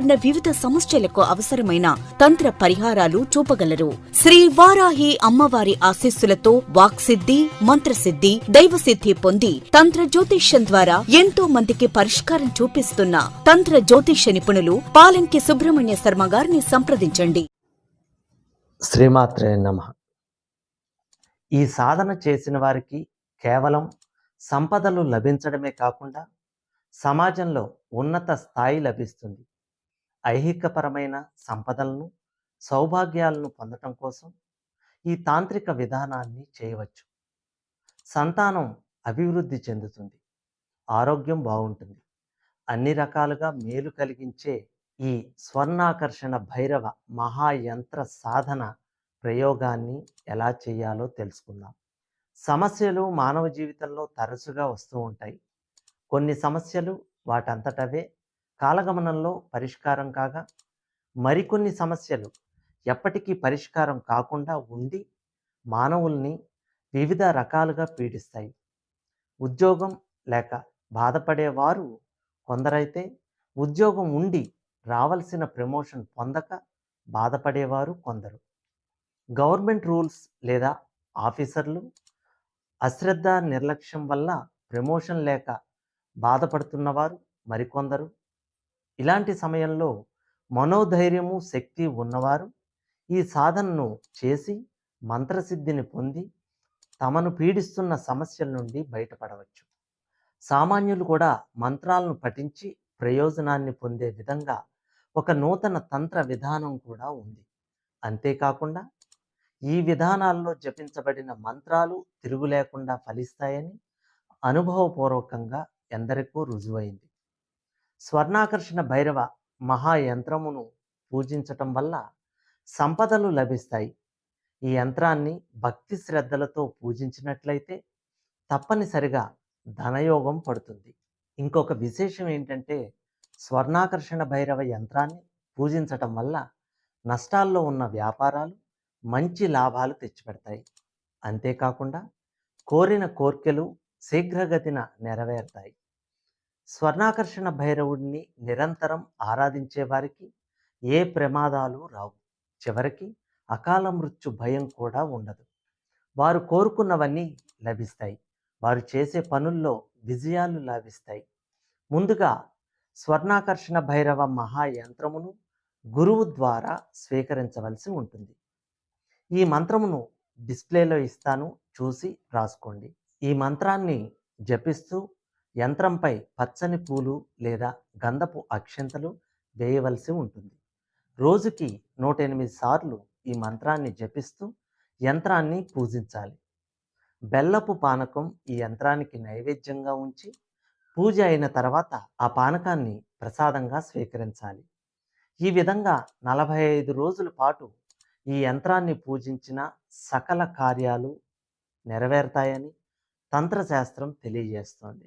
వివిధ సమస్యలకు అవసరమైన తంత్ర పరిహారాలు చూపగలరు. శ్రీ వారాహి అమ్మవారి ఆశీస్సులతో వాక్సిద్ధి మంత్రసిద్ధి దైవసిద్ధి పొంది తంత్ర జ్యోతిష్యం ద్వారా ఎంతో మందికి పరిష్కారం చూపిస్తున్న తంత్ర జ్యోతిష్య నిపుణులు పాలంకి సుబ్రహ్మణ్య శర్మ గారిని సంప్రదించండి. శ్రీమాత్రే నమ. ఈ సాధన చేసిన వారికి కేవలం సంపదలు లభించడమే కాకుండా సమాజంలో ఉన్నత స్థాయి లభిస్తుంది. ఐహికపరమైన సంపదలను సౌభాగ్యాలను పొందటం కోసం ఈ తాంత్రిక విధానాన్ని చేయవచ్చు. సంతానం అభివృద్ధి చెందుతుంది. ఆరోగ్యం బాగుంటుంది. అన్ని రకాలుగా మేలు కలిగించే ఈ స్వర్ణాకర్షణ భైరవ మహాయంత్ర సాధన ప్రయోగాన్ని ఎలా చేయాలో తెలుసుకుందాం. సమస్యలు మానవ జీవితంలో తరచుగా వస్తూ ఉంటాయి. కొన్ని సమస్యలు వాటంతటవే కాలగమనంలో పరిష్కారం కాగా మరికొన్ని సమస్యలు ఎప్పటికీ పరిష్కారం కాకుండా ఉండి మానవుల్ని వివిధ రకాలుగా పీడిస్తాయి. ఉద్యోగం లేక బాధపడేవారు కొందరైతే ఉద్యోగం ఉండి రావాల్సిన ప్రమోషన్ పొందక బాధపడేవారు కొందరు. గవర్నమెంట్ రూల్స్ లేదా ఆఫీసర్లు అశ్రద్ధ నిర్లక్ష్యం వల్ల ప్రమోషన్ లేక బాధపడుతున్నవారు మరికొందరు. ఇలాంటి సమయంలో మనోధైర్యము శక్తి ఉన్నవారు ఈ సాధనను చేసి మంత్రసిద్ధిని పొంది తమను పీడిస్తున్న సమస్యల నుండి బయటపడవచ్చు. సామాన్యులు కూడా మంత్రాలను పఠించి ప్రయోజనాన్ని పొందే విధంగా ఒక నూతన తంత్ర విధానం కూడా ఉంది. అంతేకాకుండా ఈ విధానాల్లో జపించబడిన మంత్రాలు తిరుగు లేకుండా ఫలిస్తాయని అనుభవపూర్వకంగా ఎందరికో రుజువైంది. స్వర్ణాకర్షణ భైరవ మహాయంత్రమును పూజించటం వల్ల సంపదలు లభిస్తాయి. ఈ యంత్రాన్ని భక్తి శ్రద్ధలతో పూజించినట్లయితే తప్పనిసరిగా ధనయోగం పడుతుంది. ఇంకొక విశేషం ఏంటంటే స్వర్ణాకర్షణ భైరవ యంత్రాన్ని పూజించటం వల్ల నష్టాల్లో ఉన్న వ్యాపారాలు మంచి లాభాలు తెచ్చిపెడతాయి. అంతేకాకుండా కోరిన కోర్కెలు శీఘ్రగతిన నెరవేరుతాయి. స్వర్ణాకర్షణ భైరవుడిని నిరంతరం ఆరాధించే వారికి ఏ ప్రమాదాలు రావు. చివరికి అకాల మృత్యు భయం కూడా ఉండదు. వారు కోరుకున్నవన్నీ లభిస్తాయి. వారు చేసే పనుల్లో విజయాలు లభిస్తాయి. ముందుగా స్వర్ణాకర్షణ భైరవ మహాయంత్రమును గురువు ద్వారా స్వీకరించవలసి ఉంటుంది. ఈ మంత్రమును డిస్ప్లేలో ఇస్తాను. చూసి రాసుకోండి. ఈ మంత్రాన్ని జపిస్తూ యంత్రంపై పచ్చని పూలు లేదా గంధపు అక్షంతలు వేయవలసి ఉంటుంది. రోజుకి నూట ఎనిమిది సార్లు ఈ మంత్రాన్ని జపిస్తూ యంత్రాన్ని పూజించాలి. బెల్లపు పానకం ఈ యంత్రానికి నైవేద్యంగా ఉంచి పూజ అయిన తర్వాత ఆ పానకాన్ని ప్రసాదంగా స్వీకరించాలి. ఈ విధంగా నలభై ఐదు రోజుల పాటు ఈ యంత్రాన్ని పూజించిన సకల కార్యాలు నెరవేరుతాయని తంత్రశాస్త్రం తెలియజేస్తోంది.